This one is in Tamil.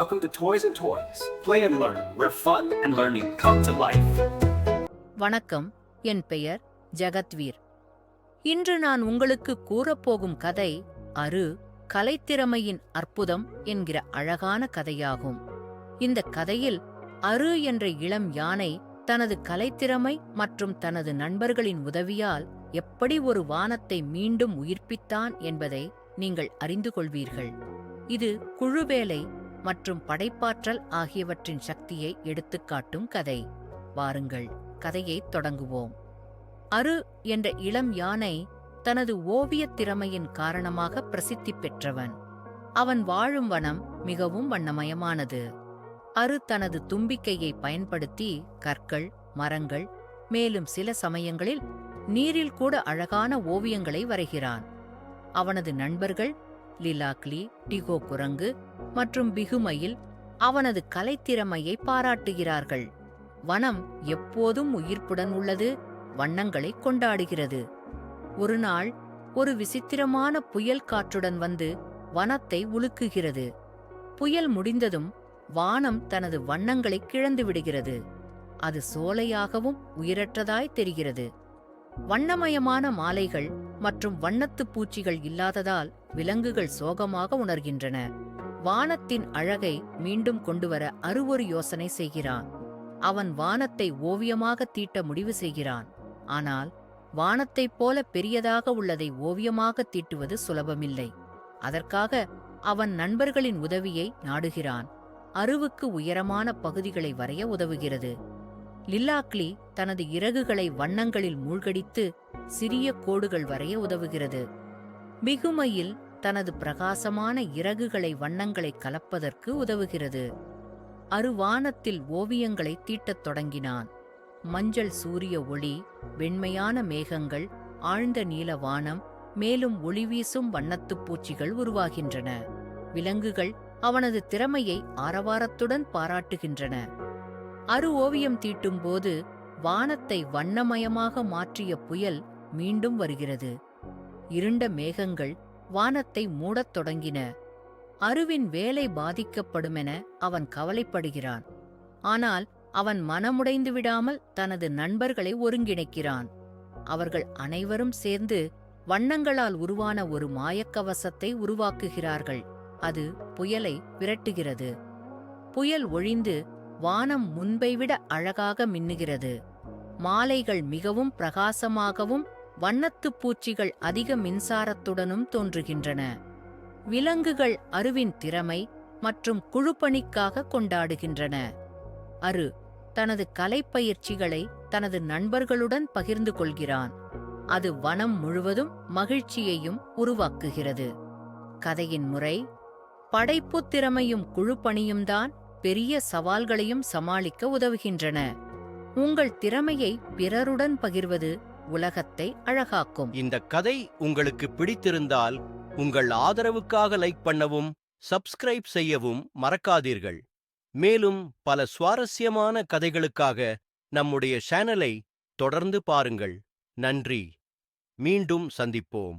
Welcome to Toys and Toys. Play and learn, where fun and learning come to life. வணக்கம் என் பெயர் ஜெகத்வீர் இன்று நான் உங்களுக்கு கூறப்போகும் கதை அரு கலைத்திறமையின் அற்புதம் என்கிற அழகான கதையாகும் இந்த கதையில் அரு என்ற இளம் யானை தனது கலைத்திறமை மற்றும் தனது நண்பர்களின் உதவியால் எப்படி ஒரு வானத்தை மீண்டும் உயிர்ப்பித்தான் என்பதை நீங்கள் அறிந்து கொள்வீர்கள் இது குழுவேலை மற்றும் படைப்பாற்றல் ஆகியவற்றின் சக்தியை எடுத்துக்காட்டும் கதை. வாருங்கள் கதையை தொடங்குவோம். அரு என்ற இளம் யானை தனது ஓவியத் திறமையின் காரணமாக பிரசித்தி பெற்றவன். அவன் வாழும் வனம் மிகவும் வண்ணமயமானது. அரு தனது தும்பிக்கையை பயன்படுத்தி கற்கள் மரங்கள் மேலும் சில சமயங்களில் நீரில் கூட அழகான ஓவியங்களை வரைகிறான். அவனது நண்பர்கள் லிலாக்லி டிகோ குரங்கு மற்றும் பிகுமையில் அவனது கலைத்திறமையை பாராட்டுகிறார்கள். வனம் எப்போதும் உயிர்ப்புடன் உள்ளது வண்ணங்களை கொண்டாடுகிறது. ஒரு நாள் ஒரு விசித்திரமான புயல் காற்றுடன் வந்து வனத்தை உலுக்குகிறது. புயல் முடிந்ததும் வானம் தனது வண்ணங்களை கிழந்து விடுகிறது. அது சோலையாகவும் உயிரற்றதாய் தெரிகிறது. வண்ணமயமான மாலைகள் மற்றும் வண்ணத்துப் பூச்சிகள் இல்லாததால் விலங்குகள் சோகமாக உணர்கின்றன. வானத்தின் அழகை மீண்டும் கொண்டுவர அருவொரு யோசனை செய்கிறான். அவன் வானத்தை ஓவியமாக தீட்ட முடிவு செய்கிறான். ஆனால் வானத்தைப் போல பெரியதாக உள்ளதை ஓவியமாக தீட்டுவது சுலபமில்லை. அதற்காக அவன் நண்பர்களின் உதவியை நாடுகிறான். அருவுக்கு உயரமான பகுதிகளை வரைய உதவுகிறது. லில்லாக்லி தனது இறகுகளை வண்ணங்களில் மூழ்கடித்து சிறிய கோடுகள் வரைய உதவுகிறது. மிகுமையில் தனது பிரகாசமான இறகுகளை வண்ணங்களை கலப்பதற்கு உதவுகிறது. அருவானத்தில் ஓவியங்களை தீட்டத் தொடங்கினான். மஞ்சள் சூரிய ஒளி வெண்மையான மேகங்கள் ஆழ்ந்த நீல வானம் மேலும் ஒளிவீசும் வண்ணத்துப் பூச்சிகள் உருவாகின்றன. விலங்குகள் அவனது திறமையை ஆரவாரத்துடன் பாராட்டுகின்றன. அரு ஓவியம் தீட்டும்போது வானத்தை வண்ணமயமாக மாற்றிய புயல் மீண்டும் வருகிறது. இருண்ட மேகங்கள் வானத்தை மூடத் தொடங்கின. அருவின் வேலை பாதிக்கப்படுமென அவன் கவலைப்படுகிறான். ஆனால் அவன் மனமுடைந்து விடாமல் தனது நண்பர்களை ஒருங்கிணைக்கிறான். அவர்கள் அனைவரும் சேர்ந்து வண்ணங்களால் உருவான ஒரு மாயக்கவசத்தை உருவாக்குகிறார்கள். அது புயலை விரட்டுகிறது. புயல் ஒழிந்து வானம் முன்பை விட அழகாக மின்னுகிறது. மாலைகள் மிகவும் பிரகாசமாகவும் வண்ணத்துப் பூச்சிகள் அதிக மின்சாரத்துடனும் தோன்றுகின்றன. விலங்குகள் அருவின் திறமை மற்றும் குழுப்பணிக்காக கொண்டாடுகின்றன. அரு தனது கலைப்பயிற்சிகளை தனது நண்பர்களுடன் பகிர்ந்து கொள்கிறான். அது வனம் முழுவதும் மகிழ்ச்சியையும் உருவாக்குகிறது. கதையின் முறை படைப்புத் திறமையும் குழுப்பணியும்தான் பெரிய சவால்களையும் சமாளிக்க உதவுகின்றன. உங்கள் திறமையை பிறருடன் பகிர்வது உலகத்தை அழகாக்கும். இந்த கதை உங்களுக்கு பிடித்திருந்தால் உங்கள் ஆதரவுக்காக லைக் பண்ணவும் சப்ஸ்கிரைப் செய்யவும் மறக்காதீர்கள். மேலும் பல சுவாரஸ்யமான கதைகளுக்காக நம்முடைய சேனலை தொடர்ந்து பாருங்கள். நன்றி. மீண்டும் சந்திப்போம்.